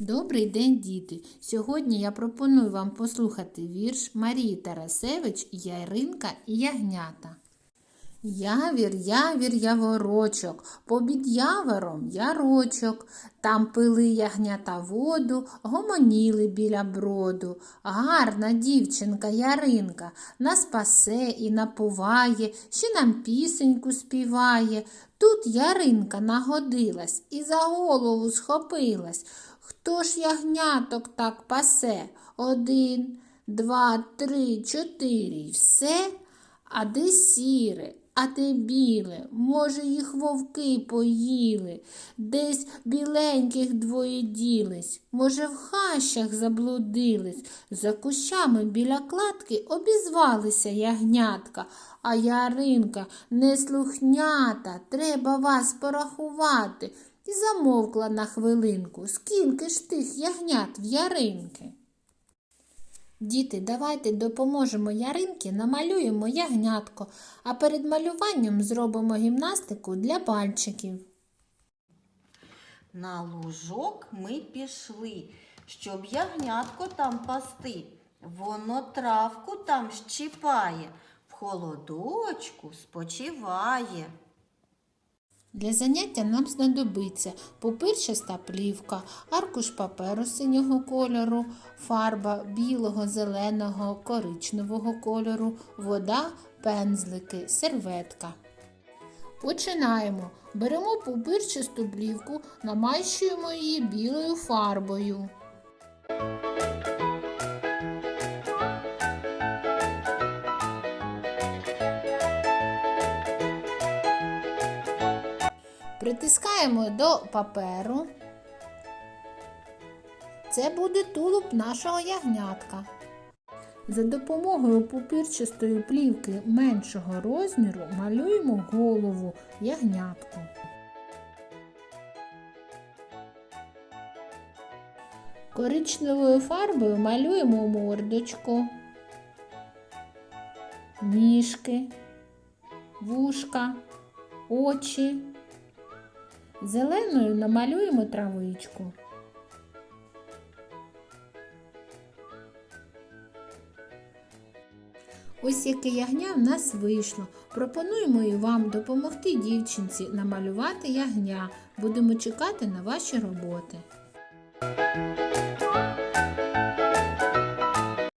Добрий день, діти! Сьогодні я пропоную вам послухати вірш Марії Тарасевич Яринка і ягнята. Явір, явір, яворочок, побід явором ярочок. Там пили ягнята воду, гомоніли біля броду. Гарна дівчинка Яринка нас пасе і напуває, ще нам пісеньку співає. Тут Яринка нагодилась і за голову схопилась. Хто ж ягняток так пасе? Один, два, три, чотири. Все? А де сіре, а де біле? Може, їх вовки поїли, десь біленьких двоє ділись, може, в хащах заблудились, за кущами біля кладки обізвалися ягнятка, а яринка неслухнята, треба вас порахувати. І замовкла на хвилинку, скільки ж тих ягнят в яринки. Діти, давайте допоможемо Яринки, намалюємо ягнятко, а перед малюванням зробимо гімнастику для пальчиків. На лужок ми пішли, щоб ягнятко там пасти. Воно травку там щипає, в холодочку спочиває. Для заняття нам знадобиться пупирчаста плівка, аркуш паперу синього кольору, фарба білого, зеленого, коричневого кольору, вода, пензлики, серветка. Починаємо. Беремо пупирчасту плівку, намащуємо її білою фарбою. Притискаємо до паперу. Це буде тулуб нашого ягнятка. За допомогою пупірчастої плівки меншого розміру малюємо голову ягнятку. Коричневою фарбою малюємо мордочку, ніжки, вушка, очі. Зеленою намалюємо травичку. Ось яке ягня в нас вийшло. Пропонуємо і вам допомогти дівчинці намалювати ягня. Будемо чекати на ваші роботи.